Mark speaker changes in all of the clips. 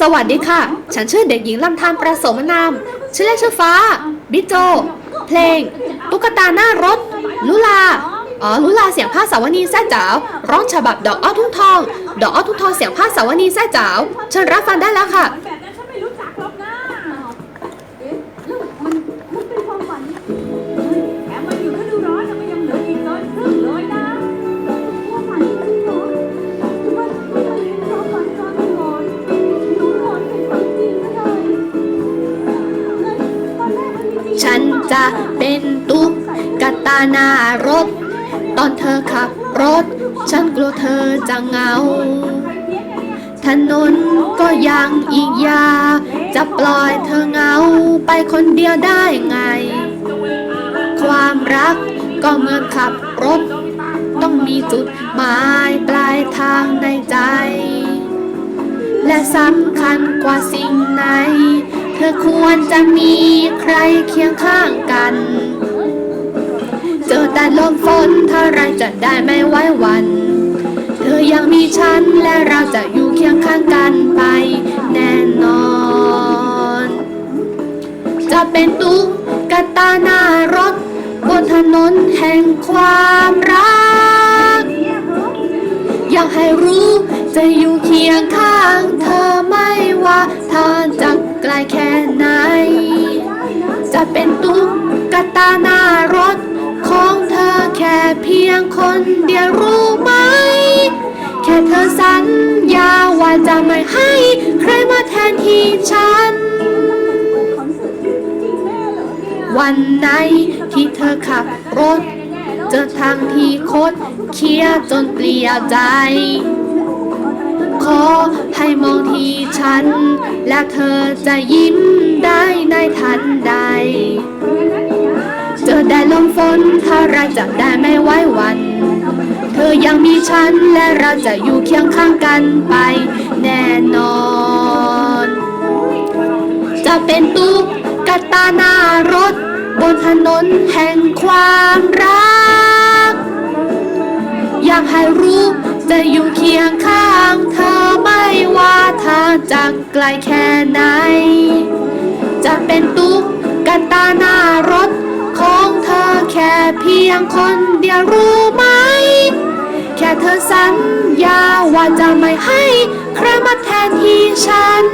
Speaker 1: สวัสดีค่ะ ฉันชื่อเด็กหญิงลำธารประสมนาม ชื่อเล่นชื่อฟ้า บิโจ เพลง ตุ๊กตาหน้ารถ ลุลา อ๋อ ลุลาเสียงผ้าสาวนีแซ่จ๋าว ร้องฉบับดอกอ้อทุ่งทอง ดอกอ้อทุ่งทองเสียงผ้าสาวนีแซ่จ๋าวเชิญรับฟังได้แล้วค่ะ
Speaker 2: จะเป็นตุ๊กก
Speaker 1: ตาหน้ารถ ตอนเธอขับรถ ฉันกลัวเธอจะเหงา ถนนก็ยังอีกยา จะปล่อยเธอเหงาไปคนเดียวได้ไง ความรักก็เหมือนขับรถ ต้องมีจุดหมายปลายทางในใจ และสำคัญกว่าสิ่งไหน เธอควรจะมีใครเคียงข้างกัน เจอแต่ลมฝนเท่าไรจะได้ไม่ไว้วัน เธอยังมีฉันและเราจะอยู่เคียงข้างกันไปแน่นอน จะเป็นตุ๊กตาหน้ารถ บนถนนแห่งความรัก อยากให้รู้จะอยู่เคียงข้างเธอไม่ว่าทางจะไกลแค่ไหน จะเป็นตุ๊กตาหน้ารถ ของเธอแค่เพียงคนเดียวรู้ไหม แค่เธอสัญญาว่าจะไม่ให้ใครมาแทนที่ฉัน วันไหนที่เธอขับรถ เจอทางที่คดเคี้ยจนเปลี่ยวใจ ขอให้มองที่ฉัน และเธอจะยิ้มได้ในทันใด เจอแดดลมฝนถ้าเราจะได้ไม่ไว้วัน เธอยังมีฉันและเราจะอยู่เคียงข้างกันไปแน่นอน จะเป็นตุ๊กตาหน้ารถ บนถนนแห่งความรัก อยากให้รู้ จะอยู่เคียงข้างเธอไม่ว่าทางจะไกลแค่ไหน จะเป็นตุ๊กตาหน้ารถของเธอแค่เพียงคนเดียวรู้ไหม แค่เธอสัญญาว่าจะไม่ให้ใครมาแทนที่ฉัน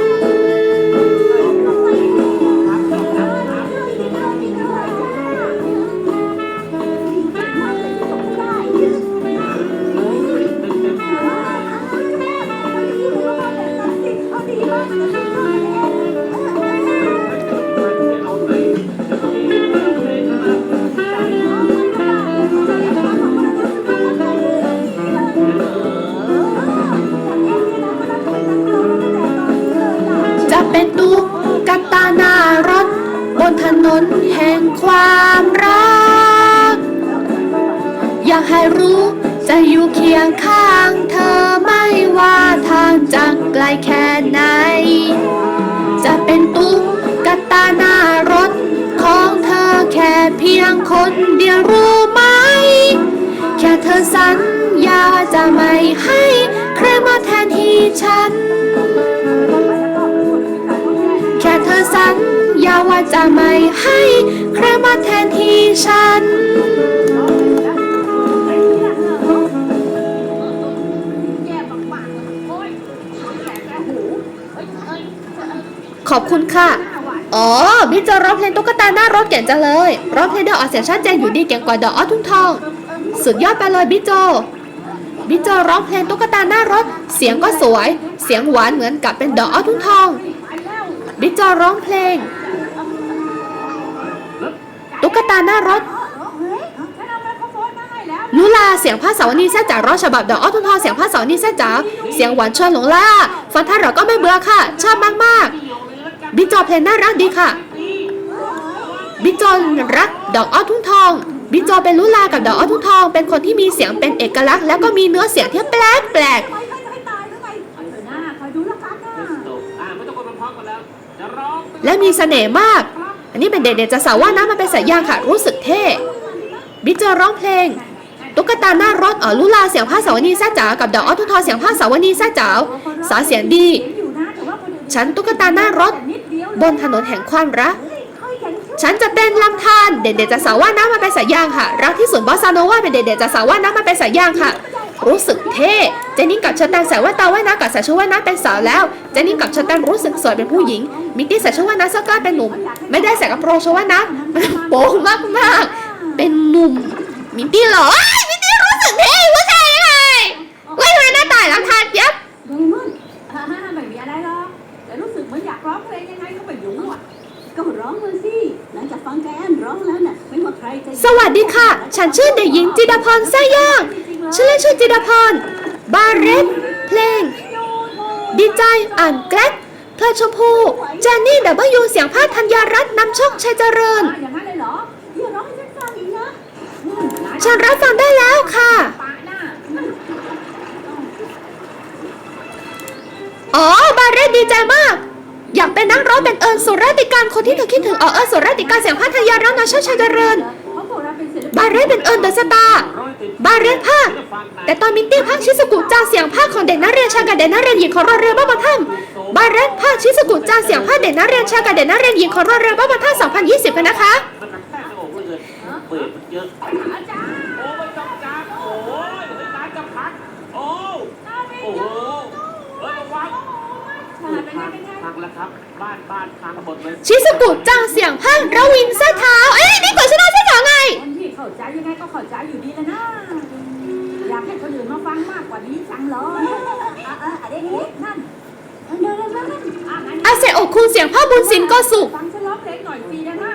Speaker 1: นถนนแห่งความรัก อยากให้รู้จะอยู่เคียงข้างเธอไม่ว่าทางจะไกลแค่ไหน จะเป็นตุ๊กตาหน้ารถของเธอแค่เพียงคนเดียวรู้ไหม แค่เธอสัญญาจะไม่ให้ใครมาแทนที่ฉันาว่าจะไม่ให้ใครมาแทนที่ฉัน ขอบคุณค่ะ อ๋อพี่โจร้องเพลงตุ๊กตาหน้ารถเก่งจังเลย ร้องเพลงได้ออกเสียงชัดเจนอยู่ดีเก่งกว่าดอกอ้อทุ่งทอง สุดยอดไปเลยพี่โจพี่โจร้องเพลงตุ๊กตาหน้ารถ เสียงก็สวย เสียงหวานเหมือนกับเป็นดอกอ้อทุ่งทองพี่โจร้องเพลง ตุ๊กตาหน้ารถลุลาเสียงภาษาวนีแซ่จ๋าร้องฉบับดอกอ้อทุ่งทองเสียงภาษาวนีแซ่จ๋าเสียงหวานชวนหลงล่าฟังท่านเราก็ไม่เบื่อค่ะ ชอบมากๆบิ๊กจอเพลงน่ารักดีค่ะบิ๊กจอรักดอกอ้อทุ่งทองบิ๊กจอเป็นลุลากับดอกอ้อทุ่งทอง เป็นคนที่มีเสียงเป็นเอกลักษณ์แล้วก็มีเนื้อเสียงที่แปลกแปลก
Speaker 2: แล้วกันนะ
Speaker 3: อ่าไม่ต้องกดมันพร้อมกันแล้วจะร้อง
Speaker 1: ๆและมีเสน่ห์มาก อันนี้เป็นเด็กๆจะสาวว่าน้ำมันเป็นสายยางค่ะ รู้สึกเท่บิ๊กจอร้องเพลง ตุ๊กตาหน้ารถอ๋อลุลาเสียงภาษาวนีแซ่จ๋ากับดอกอ้อทุ่งทอเสียงภาษาวนีแซ่จ๋าสาวเสียงดี ฉันตุ๊กตาหน้ารถ บนถนนแห่งความรัก ฉันจะเต้นลำธารเด็กๆจะสาวว่าน้ำมาเป็นสายยางค่ะ รักที่สวนบอสซาโนวาเป็นเด็กๆจะสาวว่าน้ำมาเป็นสายยางค่ะ รู้สึกเท่เจนนี่กับเชอร์แตนใส่แว่นตาว่ายน้ำกับใส่ชุดว่ายน้ำเป็นสาวแล้วเจนนี่กับเชอร์แตนรู้สึกสวยเป็นผู้หญิง มิกกี้ใส่ชุดว่ายน้ำเสื้อกล้ามเป็นหนุ่ม ไม่ได้ใส่กระโปรงชุดว่ายน้ำมันโป๊มากมากๆเป็นหนุ่ม มิกกี้เหรออ้ายมิกกี้รู้สึกเท่ผู้ชายยังไงว่ายน้ำหน้าตายลำธารเปียบ
Speaker 2: โดเรมอนฮ่าฮ่าไม่มีอะไรหรอกแต่รู้สึกเหมือนอยากร้องเพลงยังไงก็ไม่รู้อะก็ร้องมาสิหลังจากฟังแกนร้องแล้วน่ะไม่ว่าใครจะ
Speaker 1: สวัสดีค่ะ ฉันชื่อเด็กหญิงจิดาพรไส้ย่าง ชื่อเล่นชื่อจิดาพร บาเรตเพลง ดีใจ อ่านแกร็กเพลชมพูเจนนี่ดับเบิลยูเสียงภาคธัญญารัตน์นำโชคชัยเจริญ
Speaker 2: อย่างนั้นเลยเหรออย่าร้องให้ฉันฟังอีกนะอืมนาย
Speaker 1: ฉันรับฟังได้แล้วค่ะ
Speaker 2: ปะหน้า
Speaker 1: อ๋อ บาเรตดีใจมาก อยากเป็นนักร้องเป็นเอิญสุรติการคนที่เธอคิดถึงอ๋อเอิญสุรติการเสียงภาคธัญญารัตน์นำโชคชัยเจริญ
Speaker 2: เพราะพวกเราเป็นศิลปิน
Speaker 1: บาเรตเป็นเอิญเดอะสตาร์ บาเรตภาค แต่ตอนมินตี้ภาคชิสกุจางเสียงภาคของเด็กนักเรียนชายกับเด็กนักเรียนหญิงของโรงเรียนบ้านบางท่ามบาเรตภาคชิสกุจางเสียงภาคเด็กนักเรียนชายกับเด็กนักเรียนหญิงของโรงเรียนบ้านบางท่าม2020กันนะคะ
Speaker 3: มันกระแทกในอกเหลยเกินเปิดมันเยอะ
Speaker 2: อาจารย์
Speaker 3: โอ้ไม่ต้องจับโอ้ยเฮ้ยร้านจะพักโอ้โอ้โหเฮ้ยระวัง
Speaker 2: ใช่เป็นไงเป็นไง
Speaker 3: พังแล้วครับ บ้านบ้านพังหมดเลย
Speaker 1: ชิสกุจางเสียงภาคระวินเสื้อเท้า เอ้ยนี่กดชนะเสื้อเท้าไง
Speaker 2: คนที่ เข้าใจยังไงก็เข้าใจอยู่ดีแล้วนะ อยากให้คนอื่นมาฟังมากกว่านี้จังเลยอะอะอะไรนี่นั่นเดินเดินเดินอะงั้น
Speaker 1: อาเซโอกคุงเสียงภาคบุญสินก็สุข
Speaker 2: ฟังฉันร้องเพลงหน่อยฟรีได้ไหม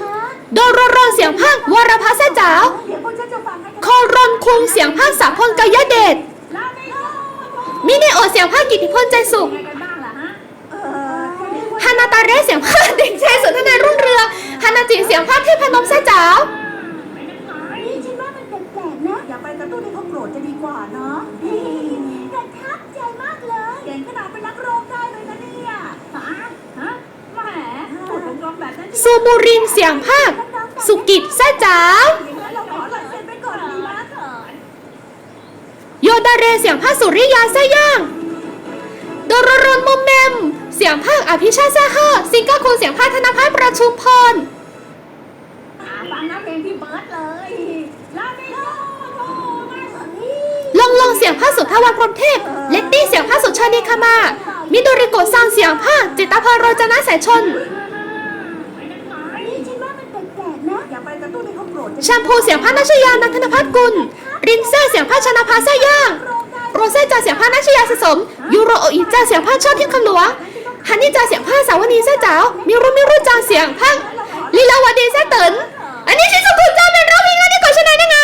Speaker 2: ฮะ
Speaker 1: โดโรโรเสียงภาควรพัฒน์แซ่จ๋าว
Speaker 2: เดี๋ยวพวกฉันจะฟังให้
Speaker 1: คอรอนคุงเสียงภาคสาพลกายเดช
Speaker 2: ลาไม่ได้
Speaker 1: มิเนโอเสียงภาคกิติพลใจสุข
Speaker 2: ยังไงกันบ้างล่ะฮะ เออ
Speaker 1: ฮานาตาเรเสียงภาคเด็กชายสุนทรรุ่งเรืองฮานาจิเสียงภาคเทพนมแซ่จ๋าว
Speaker 2: พูดตรงๆแบบนั้น
Speaker 1: ซูมูรินเสียงภาค สุกิจแซ่จ๋าว
Speaker 2: อย่างนั้นเราขอลายเซ็นไปก่อนดีไหม
Speaker 1: โยดาเรเสียงภาคสุริยาแซ่ย่างโดโรโรนมอมแมม เสียงภาคอภิชาติแซ่เฮอซิงเกิลคูณเสียงภาคธนพัฒน์ประชุมพร
Speaker 2: อ่าฟังนะเพลงพี่เบิร์ดเลยลาไม่ได้โอ้ไม่
Speaker 1: ลองลองเสียงภาคสุทธวันพรหมเทพ เลตตี้เสียงภาคสุชานีคามา มิโดริโกะซังเสียงภาคจิตรพรโรจนะสายชน
Speaker 2: นี่ แช
Speaker 1: มพูเสียงภานัชยานันทนพัฒน์กุล รินเซ่เสียงภาคชนะภาแซ่ย่าง โรเซ่จ่าเสียงภานัชยาสะสม ยูโรโออิจ่าเสียงภาชอบเที่ยงคำหลวงฮันนี่จ่าเสียงภาสาวนีแซ่จ๋าวมิรุมิรุจ่าเสียงภาคลีลาวดีแซ่เตินอันนี้ชิซุกุจ่าเป็นร้องเพลงแล้วนี่ก่อนชนะได้ไง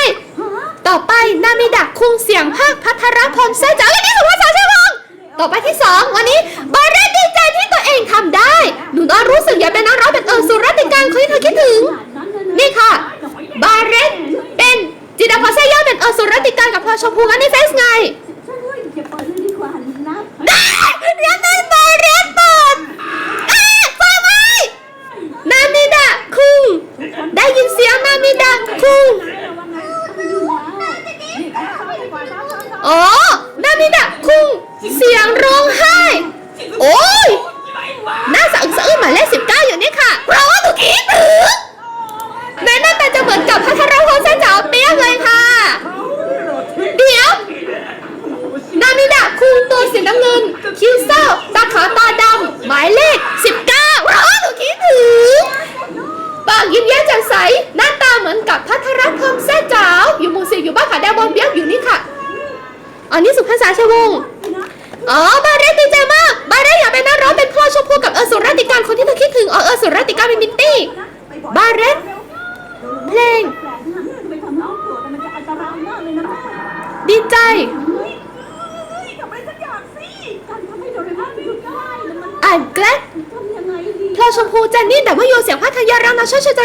Speaker 1: ต่อไปนามิดะคุงเสียงภาคพัทรพลแซ่จ๋าวอันนี้สุภาษาใช่ไหมต่อไปที่สองวันนี้บาเรตดีใจที่ตัวเองทำได้ หนูน้อยรู้สึกอยากเป็นนักร้องเป็นเอิญสุรติการคนที่เธอคิดถึง นี่ค่ะ บาเรตเป็นจิดาพรแซ่ย่าเป็นเอิญสุรติการกับพอชมพูงั้นในเฟซไง
Speaker 2: ฉันว่าอย่าเปิดเลยดีกว่านะ
Speaker 1: ได้แล้วนั่นบาเรตเปิดเอ๊ะฟังไหมนามิดะคุงได้ยินเสียงนามิดะคุงอ๋อนามิดะคุงเสียงร้องไห้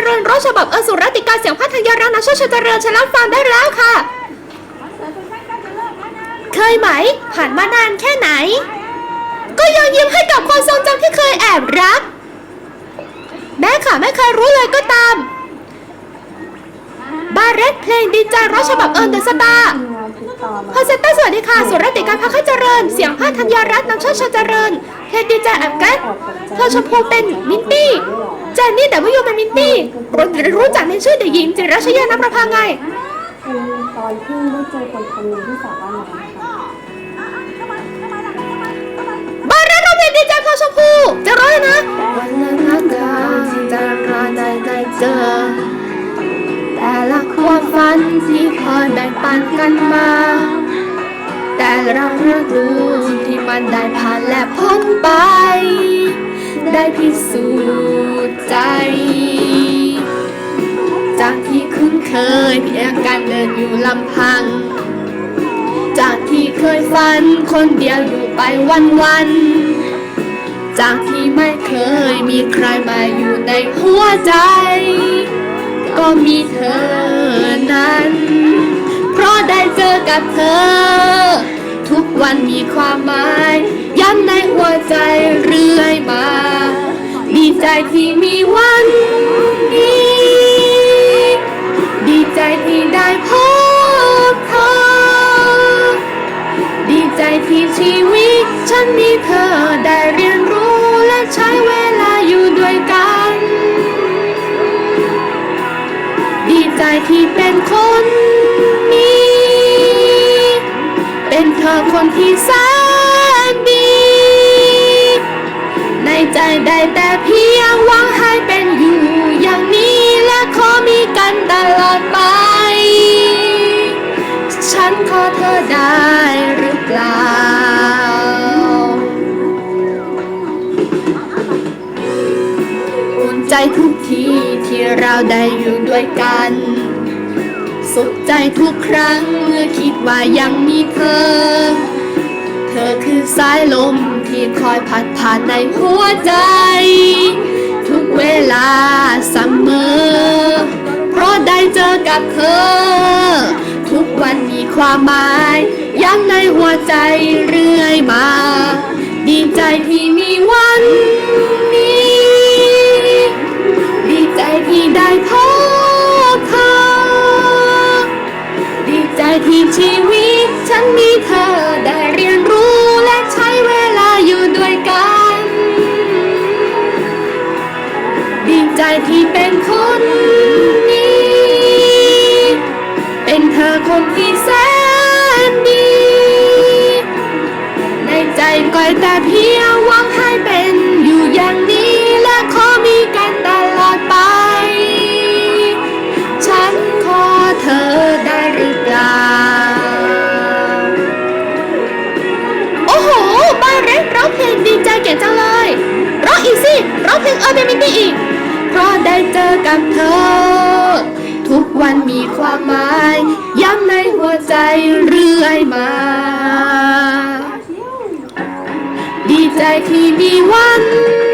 Speaker 1: ริญร้อยฉบับเอสุรติการเสียงพัทยารังนาชดเจริญฉันรับฟังได้แล้วค่ะ
Speaker 2: เสิร์เป็นใกล้ๆจะเลิกแล้วนะ
Speaker 1: เคยไหม ผ่านมานานแค่ไหน ก็ยังยิ้มให้กับความทรงจำที่เคยแอบรัก แม้ค่ะไม่เคยรู้เลยก็ตาม บาเรตเพลงดีใจร้อยฉบับเอิร์นเดอะสตาร์พอเซนเตอร์สวัสดีค่ะสุรติการพักให้เจริญ เสียงภาคธัญญารัตน์นำโชคชเจริญเทนดีใจแอมแกสเธอชมพูเป็นมินตี้ เจนนี่แต่ว่ายูเป็นมินตี้รู้จักในชื่อเด็กหญิงจิรรัชยานประภาไง
Speaker 4: เป็นตอนที่ได้เจอคนคนหนึ่งที่สระว่ายน้ำค่ะ
Speaker 2: ทำไมทำไมล่ะทำไมทำไม
Speaker 1: บ้านเราเราเป็นดีใจพอชมพูจะร้อยนะ วันนั้นรักกันจะรอได้ได้เจอ แต่ละความฝันที่คอยแบ่งปันกันมา แต่เราเลือกรู้ที่มันได้ผ่านและพ้นไป ได้พิสูจน์ ใจจากที่คุ้นเคยเพียงการเดินอยู่ลำพัง จากที่เคยฝันคนเดียวอยู่ไปวันวัน จากที่ไม่เคยมีใครมาอยู่ในหัวใจ ก็มีเธอนั้น เพราะได้เจอกับเธอ ทุกวันมีความหมาย ย้ำในหัวใจเรื่อยมา ดีใจที่มีวันนี้ ดีใจที่ได้พบเธอ ดีใจที่ชีวิตฉันมีเธอได้เรียนรู้และใช้เวลาอยู่ด้วยกัน ดีใจที่เป็นคนนี้ เป็นเธอคนที่สน ได้หรือเปล่า อุ่นใจทุกทีที่เราได้อยู่ด้วยกัน สุขใจทุกครั้งเมื่อคิดว่ายังมีเธอ เธอคือสายลมที่คอยพัดผ่านในหัวใจ ทุกเวลาเสมอ เพราะได้เจอกับเธอ ทุกวันมี ความหมายยังในหัวใจเรื่อยมา ดีใจที่มีวัน ใจเรื่อยมา ดีใจที่มีวัน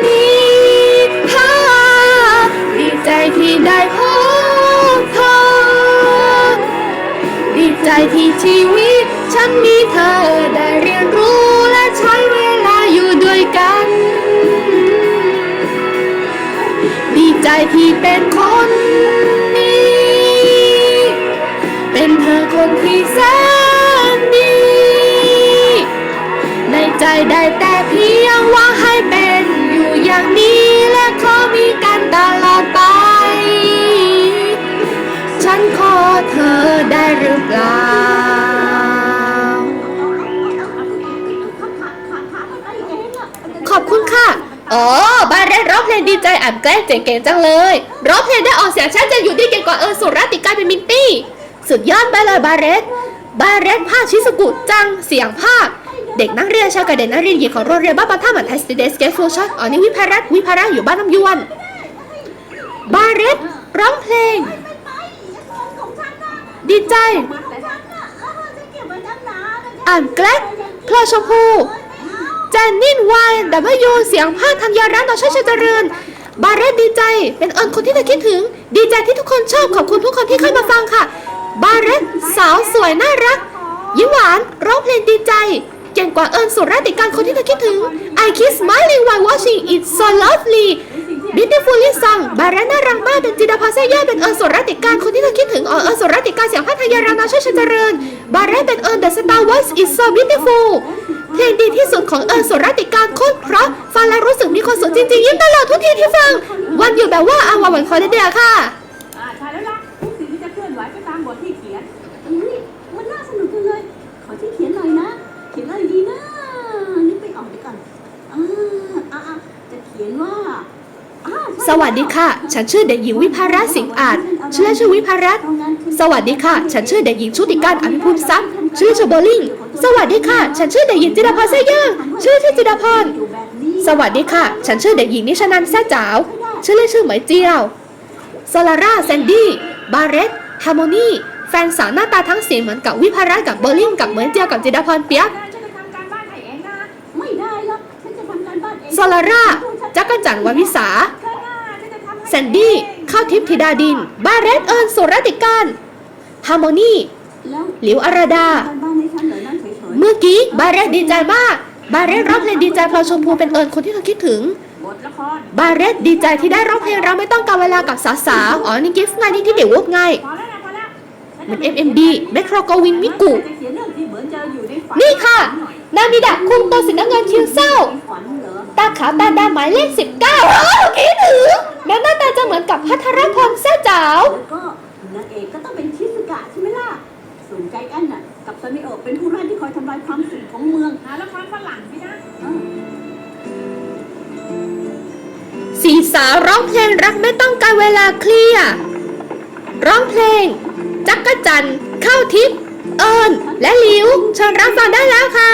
Speaker 1: นี้ฮ่าดีใจที่ได้พบเธอ ดีใจที่ชีวิตฉันมีเธอได้เรียนรู้และใช้เวลาอยู่ด้วยกัน ดีใจที่เป็นคน เป็นเธอคนที่แสนดี ในใจได้แต่เพียงหว่าให้เป็นอยู่อย่างนี้และขอมีกันตลอดไป ฉันขอเธอได้หรือเปล่า ขอบคุณค่ะ อ๋อบาเรตร้องเพลงดีใจอ่านแกล้งเจ๋งๆจังเลย ร้องเพลงได้ออกเสียงชัดเจนอยู่ที่เก่งกว่าเออสุรติการเป็นมินตี้ สุดยอดไปเลยบาเรตบาเรตภาคชิสกุจัง เสียงภาค เด็กนักเรียนชายกับเด็กนักเรียนหญิงของโรงเรียนบ้านปะท่ามือนไทยสเตเดสเกฟฟูชั่นอ๋อนี่วิภารัตวิภาระอยู่บ้านน้ำยวน บาเรตร้องเพลง ดีใจ อ่านแกล้งพลอชมพูจนนินวายดับเบิลยูเสียงภาคธัญญารัตน์ต่อชาติเจริญ บาเรตดีใจ เป็นเอิญคนที่เธอคิดถึง ดีใจที่ทุกคนชอบขอบคุณทุกคนที่เข้ามาฟังค่ะ บาเรตสาวสวยน่ารัก ยิ้มหวานร้องเพลงดีใจ เก่งกว่าเอิญสุรติการคนที่เธอคิดถึง I keep smiling while watching it so lovely Beautifully Song บาระน่ารักมากเป็นจิดาภาเซย่าเป็นเอิญสุรติการคนที่เธอคิดถึงอ๋อเอิญสุรติการเสียงพัทยารานาช่วยฉันเจริญ บาระเป็นเอิญ The Star Voice is so beautiful เพลงดีที่สุดของเอิญสุรติการโคตรเพราะฟังแล้วรู้สึกมีความสุขจริงๆ ยิ้มตลอดทุกทีที่ฟัง วันอยู่แบบว่าอาวันวันคอเดียค่ะ
Speaker 2: สวั
Speaker 5: สดี
Speaker 1: ค่ะ ฉันชื่อเด็กหญิงวิภารัตน์สิงห์อาจชื่อเล่นชื่อวิภารัตน์สวัสดีค่ะ ฉันชื่อเด็กหญิงชุติการอภิพูนทรัพย์ชื่อชื่อโบลิง สวัสดีค่ะ ฉันชื่อเด็กหญิงจิดาพรเซย่างชื่อที่จิดาพร สวัสดีค่ะ ฉันชื่อเด็กหญิงนิชนันแซ่จ๋าว ชื่อเล่นชื่อเหมยเจียวโซลาร่าแซนดี้ บาเรตฮาร์โมนี แฟนสาวหน้าตาทั้งสีเหมือนกับวิภารัตน์กับโบอร์ลิงกับเหมยเจียวกับจิดาพรเปียก
Speaker 2: ได้ฉันจะทำการ่านให้เองนะ
Speaker 5: กั้นเอง
Speaker 1: โซลาร่าจักรจันทร์วันวิสา ซนดี้ ข้าวทิพย์ธิดาดิน บาเรตเอิญสุรติการฮาร์โมนี
Speaker 5: แล้ว
Speaker 1: หลิวอารดา
Speaker 5: การบ้านให้ฉันเหรอนั่นเฉยๆ
Speaker 1: เมื่อกี้บาเรตดีใจมาก บาเรตร้องเพลงดีใจเพราะชมพูเป็นเอิญคนที่เธอคิดถึง
Speaker 2: บทละคร
Speaker 1: บาเรตดีใจที่ได้ร้องเพลงเราไม่ต้องการเวลากับสาวๆ อ๋อ นี่กิฟต์ไงนี่ที่เดี๋ยววุบไง
Speaker 2: พอแล้วนะพอแล้ว
Speaker 1: เหมือน MMD เมโทรโกวินมิกุ
Speaker 2: จะเขียนเรื่องที่เหมือนจะอยู่ในฝัน
Speaker 1: นี่ค่ะ นามิดะคุงตัวสีน้ำเงินคิ้วเศร้า
Speaker 5: ฝันเหรอ
Speaker 1: ตาขาวตาดำหมายเลขสิบเก้าอ๋อคิดถึงแม้หน้าตาจะเหมือนกับพัทรพลแซ่จ๋าว
Speaker 5: แล้วก็นางเอกก็ต้องเป็นชิสกะใช่ไหมล่ะส่วนใจแอนน่ะกับซานิโอะเป็นผู้ร้ายที่คอยทำลายความสุขของเมือง
Speaker 2: หาละครฝรั่งสินะ
Speaker 5: อ้าว
Speaker 1: สีสาวร้องเพลงรักไม่ต้องการเวลาเคลียร์ร้องเพลง จักรจันทร์เข้าทิพย์เอิญและหลิวเชิญรับฟังได้แล้วค่ะ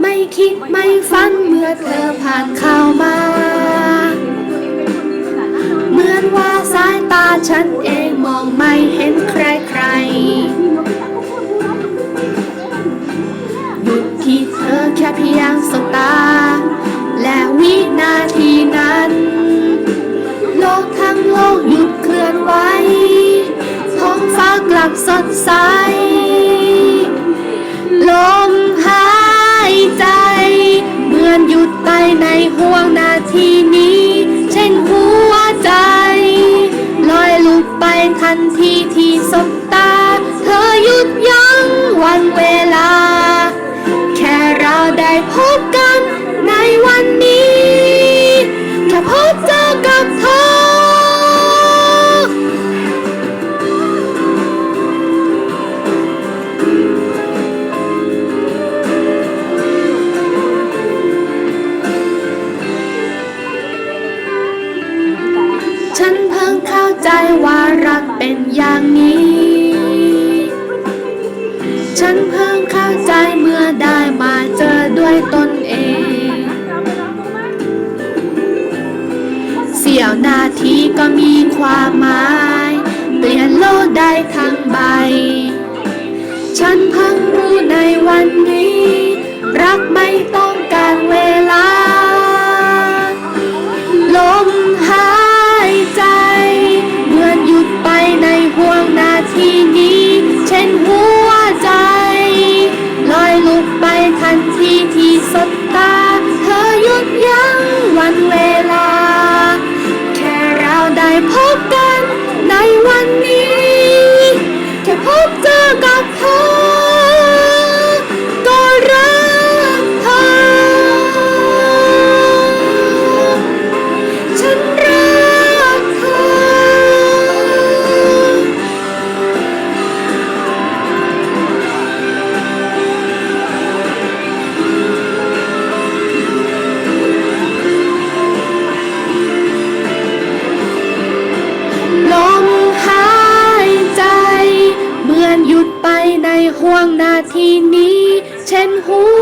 Speaker 1: ไม่คิดไม่ฝันเมื่อเธอผ่านเข้ามา เหมือนว่าสายตาฉันเองมองไม่เห็นใครใครหยุดที่เธอแค่เพียงสบตา และวินาทีนั้น โลกทั้งโลกหยุดเคลื่อนไหวท้องฟ้ากลับสดใสลม อนหยุดไปในห่วงนาทีนี้ เช่นหัวใจลอยลุกไปทันทีที่สบตา เธอหยุดยั้งวันเวลา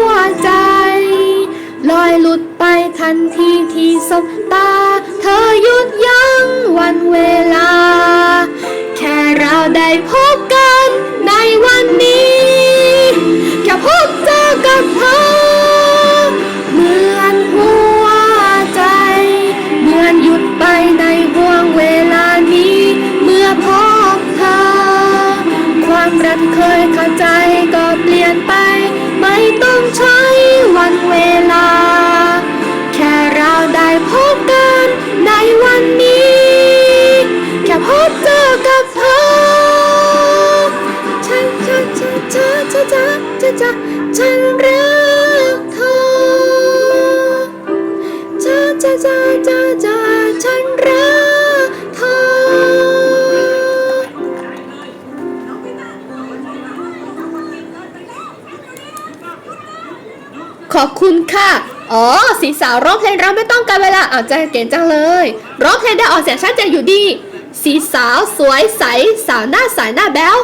Speaker 1: วใจ ลอยหลุดไปทันทีที่สบตา เธอหยุดยั้งวันเวลา แค่เราได้พบกันในวันนี้ แค่พบเจอกับเธอ เหมือนหัวใจ เหมือนหยุดไปในห่วงเวลานี้ เมื่อพบเธอ ความรักเคยเข้าใจก็ อบคุณค่ะ อ๋อ สีสาวร้องเพลงเราไม่ต้องการเวลาเอาใจเก่งจังเลย ร้องเพลงได้ออกเสียงชัดเจนอยู่ดี สีสาวสวยใส สาวหน้าใสหน้าแบ๊ว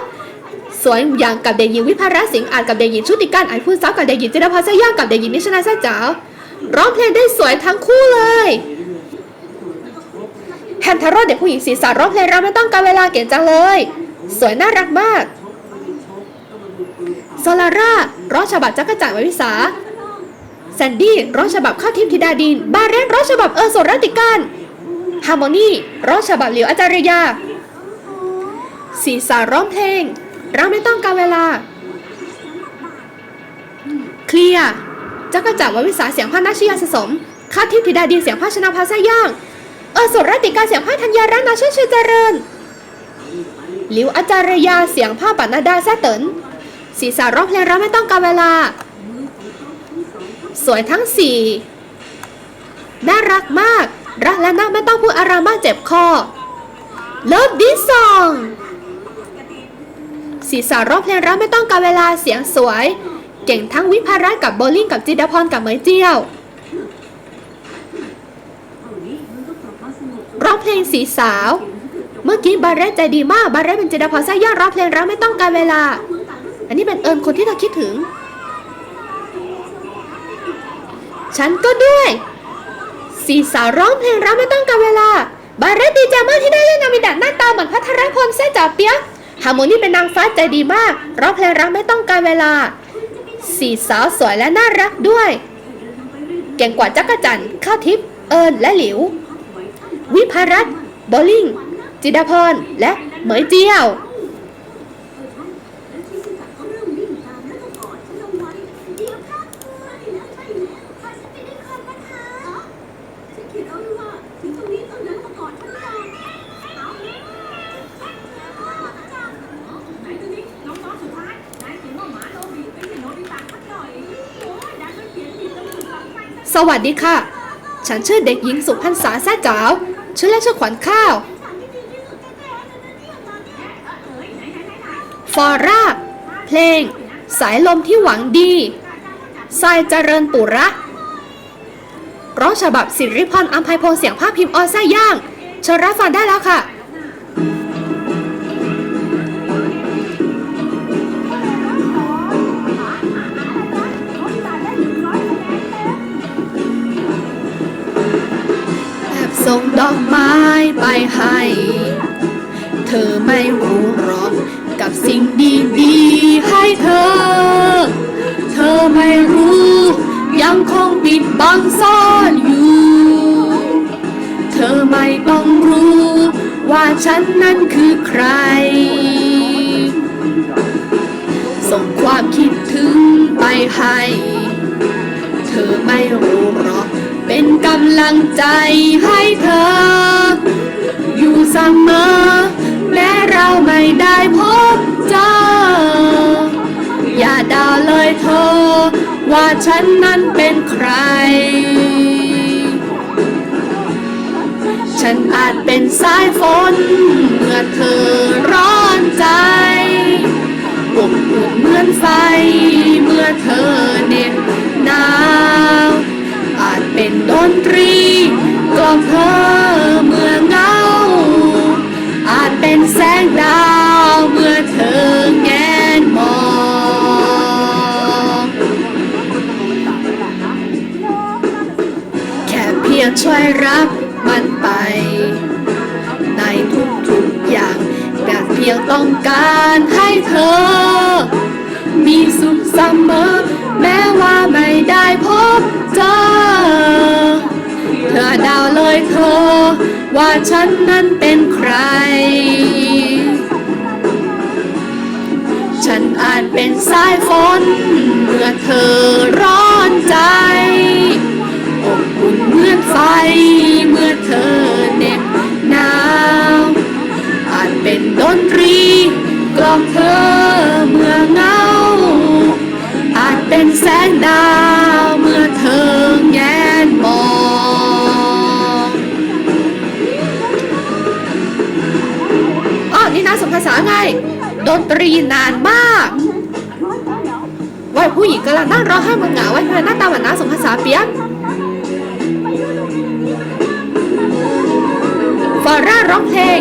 Speaker 1: สวยอย่างกับเด็กหญิงวิภาระสิงห์อ่านกับเด็กหญิงชุติการอ่านพูดซ้ำกับเด็กหญิงจิรพัฒน์ย่างกับเด็กหญิงนิชนาแซ่จ๋าร้องเพลงได้สวยทั้งคู่เลยแฮมทาโร่เด็กผู้หญิงสีสาวร้องเพลงเราไม่ต้องการเวลาเก่งจังเลย สวยน่ารักมากโซลาร่าร้องฉบับจักรจันทร์ไววิสา แซนดี้ร้องฉบับข้าวทิพย์ธิดาดิน บาเรนร้องฉบับเออโสรติการฮาร์โมนีร้องฉบับเหลียวอาจารยาสีสาร้องเพลง เราไม่ต้องการเวลา เคลียร์จักรจักรววิสาเสียงพานาชยาสสมข้าวทิพย์ธิดาดินเสียงพาชนะพาซาย่าง เออโสรติการเสียงพาธัญญารัตนาเชื่อชื่อเจริญหลิวอาจารยาเสียงพาปันนาดาแซ่เตินสีสาร้องเพลงเราไม่ต้องการเวลา สวยทั้งสี่น่ารักมาก รักและน่าไม่ต้องพูดอะไรมากเจ็บคอ Love this song สีสาร้องเพลงรักไม่ต้องการเวลาเสียงสวย เก่งทั้งวิภารัตกับโบลิ่งกับจิดาพรกับเหมยเจียวร้องเพลงสีสาว เมื่อกี้บาร์เรตใจดีมากบาร์เรตเป็นจิดาพรซ่าย่าร้องเพลงรักไม่ต้องการเวลา อันนี้เป็นเอิญคนที่เราคิดถึง ฉันก็ด้วยสีสาวร้องเพลงรักไม่ต้องการเวลา บาร์เรตดีใจมากที่ได้เล่นนามิดะหน้าตาเหมือนพัทรพลเส้จ่าเปียกฮาร์โมนีเป็นนางฟ้าใจดีมากร้องเพลงรักไม่ต้องการเวลา สีสาวสวยและน่ารักด้วย เก่งกว่าจักรจันทร์ข้าวทิพย์เอิญและหลิว วิภารัตน์โบลิ่งจิดาพรและเหมยเจียว
Speaker 2: สวัสดีค่ะ
Speaker 1: ฉันชื่อเด็กหญิงสุพรรณษาแซ่จ๋าวชื่อเล่นชื่อขวัญข้าว ฟอร่า เพลง สายลมที่หวังดีทรายเจริญปุระร้องฉบับสิริพรอัมภัยพงเสียงภาพพิมพ์ออนไซย่างเชิญรับฟังได้แล้วค่ะ อกไม้ไปให้ เธอไม่รู้หรอกกับสิ่งดีๆให้เธอ เธอไม่รู้ ยังคงปิดบังซ่อนอยู่ เธอไม่ต้องรู้ ว่าฉันนั้นคือใคร ส่งความคิดถึงไปให้ เธอไม่รู้หรอก เป็นกำลังใจให้เธอ อยู่เสมอ แม้เราไม่ได้พบเจอ อย่าด่าเลยเธอ ว่าฉันนั้นเป็นใคร ฉันอาจเป็นสายฝน เมื่อเธอร้อนใจอบอุ่นเหมือนไฟ เมื่อเธอเหน็บหนาว เป็นดนตรีกล่อมเธอเมื่อเงา อาจเป็นแสงดาวเมื่อเธอแงนมองแค่เพียงช่วยรับมันไป ในทุกๆอย่างแต่เพียงต้องการให้เธอ มีสุขเสมอ แม้ว่าไม่ได้พบเจอ ว่าฉันนั้นเป็นใคร ฉันอาจเป็นสายฝน เมื่อเธอร้อนใจอบอุ่นเหมือนไฟ เมื่อเธอเหน็บหนาว อาจเป็นดนตรีกล่อมเธอเมื่อเงา อาจเป็นแสงดาว ภาษาไง ดนตรีนานมากวัยผู้หญิงกำลังนั่งร้องไห้มึนเหงาไว้เพื่อหน้าตาหมือนน้าสมภาษาเปียกฟอร่าร้องเพลง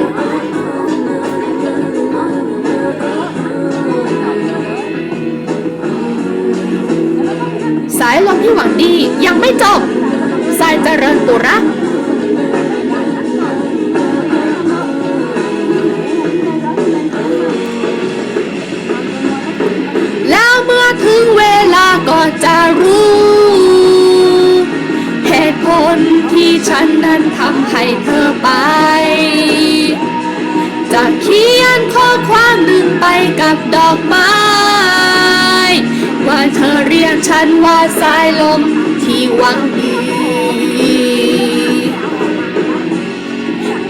Speaker 1: สายลมที่หวังดียังไม่จบสายเจริญปุระ ให้เธอไป จะเขียนข้อความหนึ่งไปกับดอกไม้ ว่าเธอเรียกฉันว่าสายลมที่หวังดี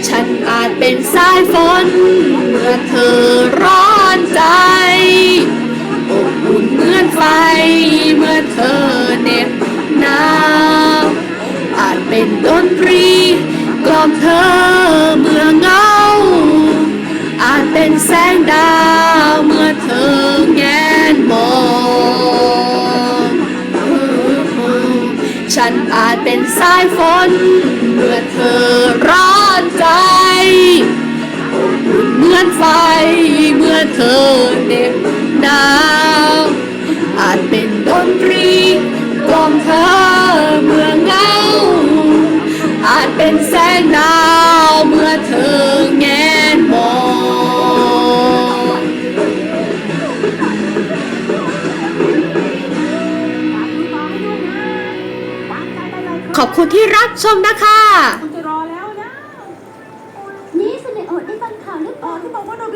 Speaker 1: ฉันอาจเป็นสายฝนเมื่อเธอร้อนใจอบอุ่นเหมือนไฟเมื่อเธอเหน็บหนาว อมเธอเมื่อเงา อาจเป็นแสงดาวเมื่อเธอแงนมองฉันอาจเป็นสายฝน เมื่อเธอร้อนใจ เหมือนไฟเมื่อเธอเหน็บหนาวอาจเป็นดนตรีกล่อมเธอ แสงดาวเมื่อเธอแงนมองขอบคุณที่รับชมนะคะ